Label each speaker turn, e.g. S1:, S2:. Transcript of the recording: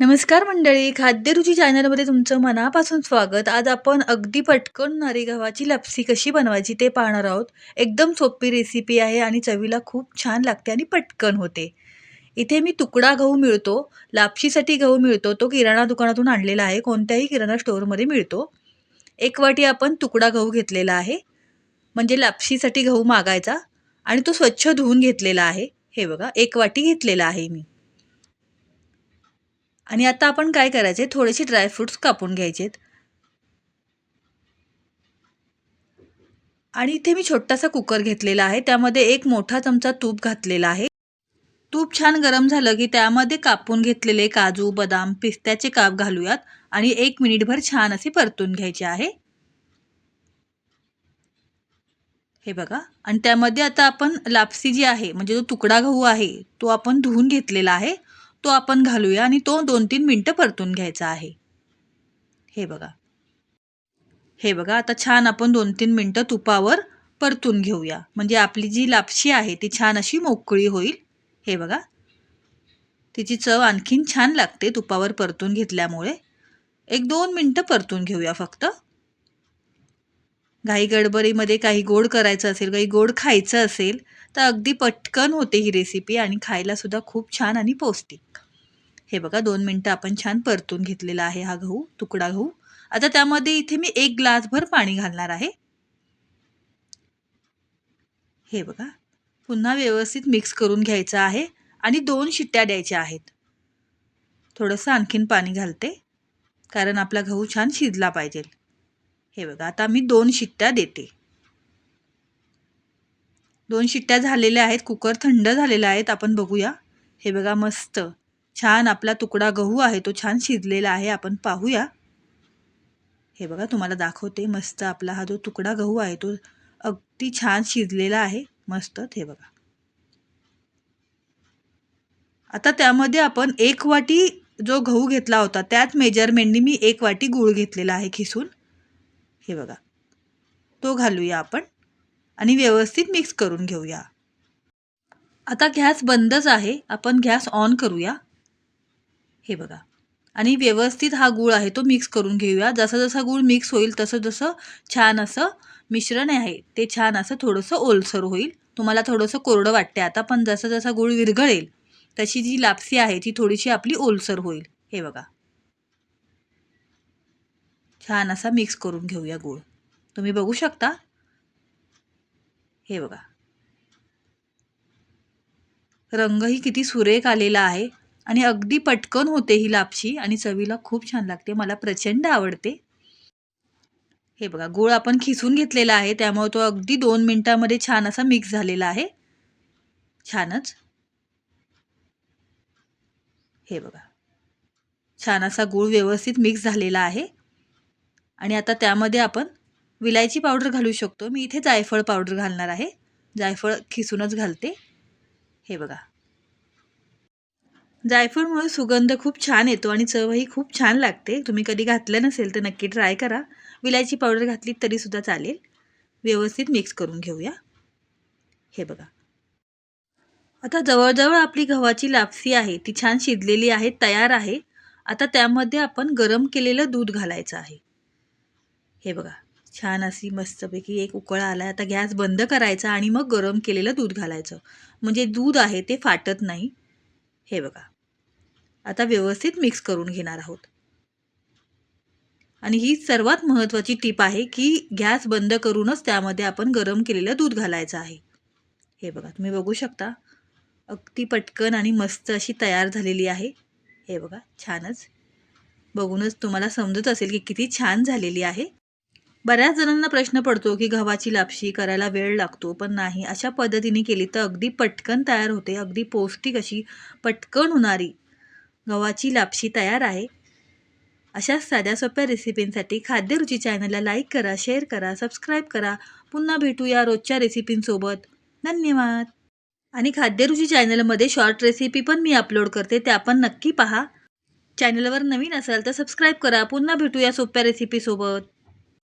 S1: नमस्कार मंडळी खाद्यरुची चॅनलमध्ये तुमचं मनापासून स्वागत. आज आपण अगदी पटकन नारी गव्हाची लपसी कशी बनवायची ते पाहणार आहोत. एकदम सोपी रेसिपी आहे आणि चवीला खूप छान लागते आणि पटकन होते. इथे मी तुकडा गहू मिळतो लापशीसाठी गहू मिळतो तो किराणा दुकानातून आणलेला आहे कोणत्याही किराणा स्टोअरमध्ये मिळतो. एक वाटी आपण तुकडा गहू घेतलेला आहे म्हणजे लापशीसाठी गहू मागायचा आणि तो स्वच्छ धुवून घेतलेला आहे. हे बघा एक वाटी घेतलेला आहे मी. आणि आता आपण काय करायचे? थोडेसे ड्रायफ्रूट्स कापून घ्यायचेत. आणि इथे मी छोटासा कुकर घेतलेला आहे. त्यामध्ये एक मोठा चमचा तूप घातलेला आहे. तूप छान गरम झालं की त्यामध्ये कापून घेतलेले काजू बदाम पिस्त्याचे काप घालूयात. आणि एक मिनिटभर छान असे परतून घ्यायचे आहे. हे बघा. आणि त्यामध्ये आता आपण लापसी जी आहे म्हणजे जो तुकडा गहू आहे तो आपण धुवून घेतलेला आहे. तो आपण घालूया आणि तो दोन तीन मिनटं परतून घ्यायचा आहे. हे बघा. हे बघा आता छान आपण दोन तीन मिनटं तुपावर परतून घेऊया. म्हणजे आपली जी लापशी आहे ती छान अशी मोकळी होईल. हे बघा. तिची चव आणखीन छान लागते तुपावर परतून घेतल्यामुळे. एक दोन मिनटं परतून घेऊया फक्त. घाई गडबडीमध्ये काही गोड करायचं असेल काही गोड खायचं असेल तर अगदी पटकन होते ही रेसिपी आणि खायलासुद्धा खूप छान आणि पौष्टिक. हे बघा दोन मिनटं आपण छान परतून घेतलेला आहे हा गहू तुकडा गहू. आता त्यामध्ये इथे मी एक ग्लासभर पाणी घालणार आहे. हे बघा पुन्हा व्यवस्थित मिक्स करून घ्यायचं आहे आणि दोन शिट्ट्या द्यायच्या आहेत. थोडंसं आणखीन पाणी घालते कारण आपला गहू छान शिजला पाहिजे. हे बघा आता मी दोन शिट्ट्या देते. दोन शिट्ट्या झालेल्या आहेत कुकर थंड झालेला आहेत आपण बघूया. हे बघा मस्त. छान आपला तुकडा गहू आहे तो छान शिजलेला आहे आपण पाहूया. हे बघा तुम्हाला दाखवते मस्त आपला हा जो तुकडा गहू आहे तो अगदी छान शिजलेला आहे मस्त. हे बघा. आता त्यामध्ये आपण एक वाटी जो गहू घेतला होता त्याच मेजरमेंटनी मी एक वाटी गूळ घेतलेला आहे खिसून. हे बघा. तो घालूया आपण आणि व्यवस्थित मिक्स करून घेऊया. आता गॅस बंदच आहे. आपण गॅस ऑन करूया. हे बघा. आणि व्यवस्थित हा गूळ आहे तो मिक्स करून घेऊया. जसा जसा गूळ मिक्स होईल तसं जसं छान असं मिश्रण आहे ते छान असं थोडंसं ओलसर होईल. तुम्हाला थोडंसं कोरडं वाटते आता पण जसं जसा गूळ विरघळेल तशी जी लापसी आहे ती थोडीशी आपली ओलसर होईल. हे बघा. छान असा मिक्स करून घेऊया गूळ. तुम्ही बघू शकता. हे बघा. रंगही किती सुरेख आलेला आहे आणि अगदी पटकन होते ही लापशी आणि चवीला खूप छान लागते. मला प्रचंड आवडते. हे बघा गूळ आपण खिसून घेतलेला आहे. त्यामुळे तो अगदी दोन मिनटामध्ये छान असा मिक्स झालेला आहे. छानच. हे बघा. छान असा गूळ व्यवस्थित मिक्स झालेला आहे. आणि आता त्यामध्ये आपण विलायची पावडर घालू शकतो. मी इथे जायफळ पावडर घालणार आहे. जायफळ खिसूनच घालते. हे बघा. जायफळमुळे सुगंध खूप छान येतो आणि चवही खूप छान लागते. तुम्ही कधी घातलं नसेल तर नक्की ट्राय करा. विलायची पावडर घातली तरीसुद्धा चालेल. व्यवस्थित मिक्स करून घेऊया. हे बघा. आता जवळजवळ आपली गव्हाची लापसी आहे. ती छान शिजलेली आहे तयार आहे. आता त्यामध्ये आपण गरम केलेलं दूध घालायचं आहे. हे बघा छान अशी मस्तपैकी एक उकळ आला आता गॅस बंद करायचा आणि मग गरम केलेलं दूध घालायचं. म्हणजे दूध आहे ते फाटत नाही. हे बघा आता व्यवस्थित मिक्स करून घेणार आहोत. आणि ही सर्वात महत्त्वाची टीप आहे की गॅस बंद करूनच त्यामध्ये आपण गरम केलेलं दूध घालायचं आहे. हे बघा तुम्ही बघू शकता. अगदी पटकन आणि मस्त अशी तयार झालेली आहे. हे बघा छानच. बघूनच तुम्हाला समजत असेल की किती छान झालेली आहे. बऱ्याच जणांना प्रश्न पडतो की गव्हाची लापशी करायला वेळ लागतो पण नाही. अशा पद्धतीने केली तर अगदी पटकन तयार होते. अगदी पौष्टिक अशी पटकन होणारी गव्हाची लापशी तयार आहे. अशाच साध्या सोप्या रेसिपींसाठी खाद्यरुची चॅनलला लाईक करा शेअर करा सबस्क्राईब करा. पुन्हा भेटूया रोजच्या रेसिपींसोबत धन्यवाद. आणि खाद्यरुची चॅनलमध्ये शॉर्ट रेसिपी पण मी अपलोड करते त्या पण नक्की पहा. चॅनलवर नवीन असाल तर सबस्क्राईब करा. पुन्हा भेटूया सोप्या रेसिपीसोबत